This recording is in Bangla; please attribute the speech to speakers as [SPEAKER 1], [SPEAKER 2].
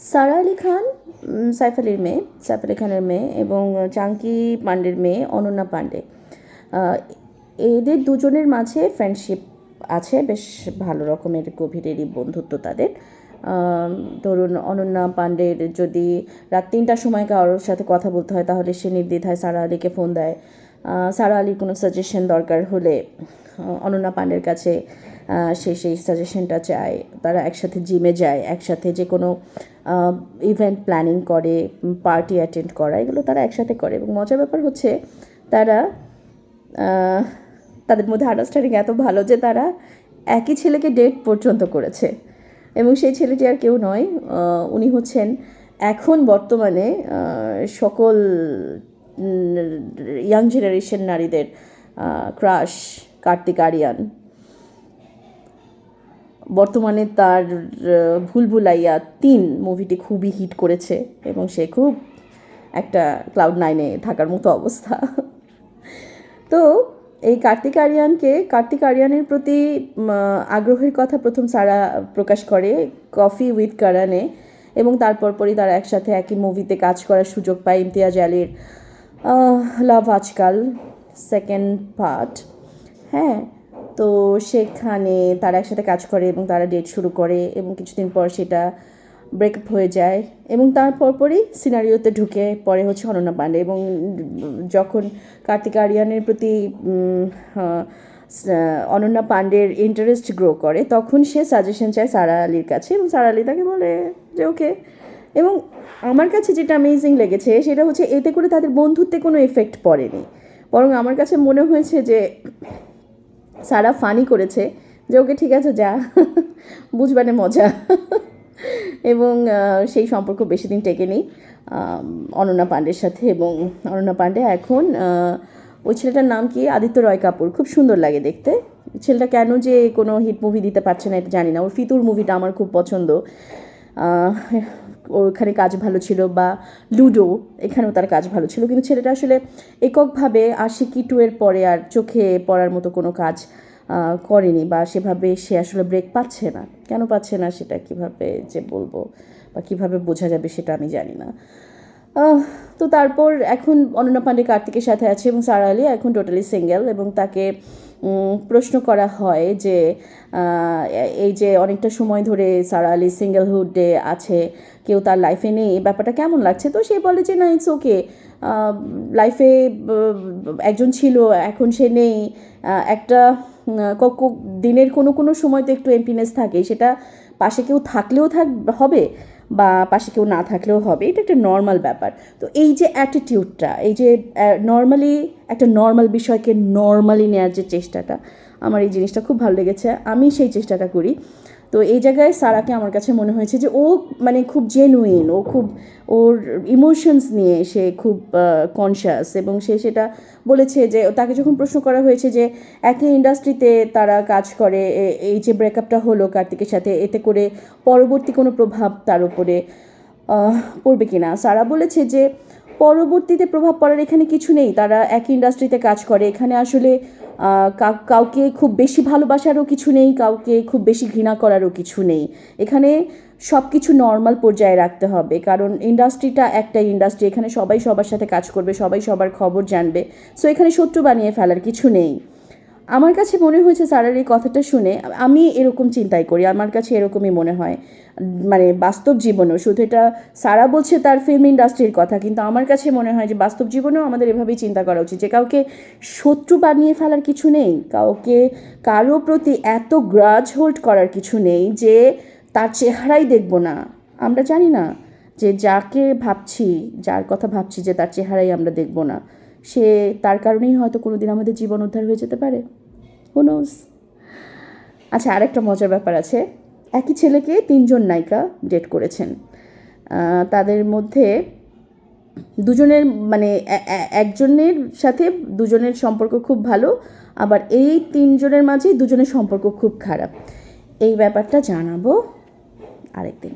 [SPEAKER 1] সারা আলি খান সাইফ আলির মেয়ে সাইফ আলি খানের মেয়ে এবং চাঙ্কি পান্ডের মেয়ে অনন্যা আহ, এদের দুজনের মাঝে ফ্রেন্ডশিপ আছে বেশ ভালো রকমের গভীরেরই বন্ধুত্ব তাদের। ধরুন অনন্যা পান্ডের যদি রাত তিনটার সময় কারোর সাথে কথা বলতে হয় তাহলে সে নির্দ্বিধায় সারা আলীকে ফোন দেয়। সারা আলীর কোনো সাজেশন দরকার হলে অনন্যা পান্ডের কাছে সে সেই সাজেশনটা চায়, তারা একসাথে জিমে যায়, একসাথে যে কোনো ইভেন্ট প্ল্যানিং করে পার্টি অ্যাটেন্ড করা, এগুলো তারা একসাথে করে। এবং মজার ব্যাপার হচ্ছে, তারা তাদের মধ্যে আন্ডারস্ট্যান্ডিং এত ভালো যে তারা একই ছেলেকে ডেট পর্যন্ত করেছে। এবং সেই ছেলেটি আর কেউ নয় উনি হচ্ছেন এখন বর্তমানে সকল ইয়াং জেনারেশন নারীদের ক্রাশ কার্তিক আরিয়ান। বর্তমানে তার আহ, ভুলভুলাইয়া তিন মুভিটি খুবই হিট করেছে এবং সে খুব একটা ক্লাউড নাইনে থাকার মতো অবস্থা। তো এই কার্তিক আরিয়ানকে কার্তিক আরিয়ানের প্রতি আগ্রহের কথা প্রথম সারা প্রকাশ করে কফি উইথ কারানে এবং তারপর পরই তারা একসাথে একই মুভিতে কাজ করার সুযোগ পায় ইমতিয়াজ আলীর লাভ আজকাল সেকেন্ড পার্ট হ্যাঁ তো সেখানে তারা একসাথে কাজ করে এবং তারা ডেট শুরু করে এবং কিছুদিন পর সেটা ব্রেকআপ হয়ে যায় এবং তারপর পরই সিনারিওতে ঢুকে পরে হচ্ছে অনন্যা পান্ডে এবং যখন কার্তিক আরিয়ানের প্রতি অনন্যা পান্ডের ইন্টারেস্ট গ্রো করে, তখন সে সাজেশন চায় সারা আলীর কাছে এবং সারা আলী তাকে বলে যে, ওকে। এবং আমার কাছে যেটা অ্যামেজিং লেগেছে সেটা হচ্ছে এতে করে তাদের বন্ধুত্বে কোনো এফেক্ট পড়েনি। বরং আমার কাছে মনে হয়েছে যে সারা ফানি করেছে যে ওকে ঠিক আছে, যা। বুঝবানে মজা। এবং সেই সম্পর্ক বেশি দিন টেকেনি। অনন্যা পান্ডের সাথে এবং অনন্যা পাণ্ডে এখন ওই ছেলেটার নাম কি? আদিত্য রয় কাপুর। খুব সুন্দর লাগে দেখতে। ছেলেটা কেন যে কোনো হিট মুভি দিতে পারছে না এটা জানি না। ওর ফিতুর মুভিটা আমার খুব পছন্দ। ওখানে কাজ ভালো ছিল বা লুডো, এখানেও তার কাজ ভালো ছিল। কিন্তু ছেলেটা আসলে এককভাবে আশিকি টু এর পরে আর চোখে পড়ার মতো কোনো কাজ করেনি বা সেভাবে সে আসলে ব্রেক পাচ্ছে না। কেন পাচ্ছে না সেটা কীভাবে যে বলব বা কীভাবে বোঝা যাবে সেটা আমি জানি না। তো তারপর এখন অনন্যা পান্ডে কার্তিকের সাথে আছে এবং সারা আলী এখন টোটালি সিঙ্গেল এবং তাকে প্রশ্ন করা হয় যে এই যে অনেকটা সময় ধরে সারা আলী সিঙ্গেলহুডে আছে, কেউ তার লাইফে নেই, এই ব্যাপারটা কেমন লাগছে? তো সে বলে যে, না ইটস ওকে লাইফে একজন ছিল, এখন সে নেই একটা দিনের কোনো কোনো সময় তো একটু এমপিনেস থাকে, সেটা পাশে কেউ থাকলেও থাক, হবে বা পাশে কেউ না থাকলেও হবে, এটা একটা নর্মাল ব্যাপার। তো এই যে অ্যাটিটিউডটা এই যে নর্মালি একটা নর্মাল বিষয়কে নর্মালি নেওয়ার যে চেষ্টাটা, আমার এই জিনিসটা খুব ভালো লেগেছে। আমি সেই চেষ্টাটা করি। তো এই জায়গায় সারাকে আমার কাছে মনে হয়েছে যে ও মানে খুব জেনুইন ও খুব, ওর ইমোশনস নিয়ে সে খুব কনসিয়াস এবং সে সেটা বলেছে যে, তাকে যখন প্রশ্ন করা হয়েছে যে একই ইন্ডাস্ট্রিতে তারা কাজ করে এই যে ব্রেকআপটা হলো কার্তিকের সাথে, এতে করে পরবর্তী কোনো প্রভাব তার উপরে পড়বে কিনা? সারা বলেছে যে পরবর্তীতে প্রভাব পড়ার এখানে কিছু নেই। তারা একই ইন্ডাস্ট্রিতে কাজ করে। এখানে আসলে কাউকে খুব বেশি ভালোবাসারও কিছু নেই, কাউকে খুব বেশি ঘৃণা করারও কিছু নেই। এখানে সব কিছু নর্মাল পর্যায়ে রাখতে হবে। কারণ ইন্ডাস্ট্রিটা একটা ইন্ডাস্ট্রি এখানে সবাই সবার সাথে কাজ করবে, সবাই সবার খবর জানবে। সো এখানে শত্রু বানিয়ে ফেলার কিছু নেই। আমার কাছে মনে হয়েছে স্যারের এই কথাটা শুনে আমি এরকম চিন্তাই করি, আমার কাছে এরকমই মনে হয়। মানে বাস্তব জীবনেও, শুধু এটা সারা বলছে তার ফিল্ম ইন্ডাস্ট্রির কথা, কিন্তু আমার কাছে মনে হয় যে বাস্তব জীবনেও আমাদের এভাবেই চিন্তা করা উচিত যে কাউকে শত্রু বানিয়ে ফেলার কিছু নেই, কাউকে কারও প্রতি এত গ্রাজ হোল্ড করার কিছু নেই যে তার চেহারাই দেখব না। আমরা জানি না যে যাকে ভাবছি, যার কথা ভাবছি যে তার চেহারাই আমরা দেখব না। সে তার কারণেই হয়তো কোনো দিন আমাদের জীবন উদ্ধার হয়ে যেতে পারে। নোস আচ্ছা আরেকটা মজার ব্যাপার আছে। একই ছেলেকে তিনজন নায়িকা ডেট করেছেন। তাদের মধ্যে দুজনের মানে একজনের সাথে দুজনের সম্পর্ক খুব ভালো, আবার এই তিনজনের মাঝেই দুজনের সম্পর্ক খুব খারাপ। এই ব্যাপারটা জানাব আরেকদিন।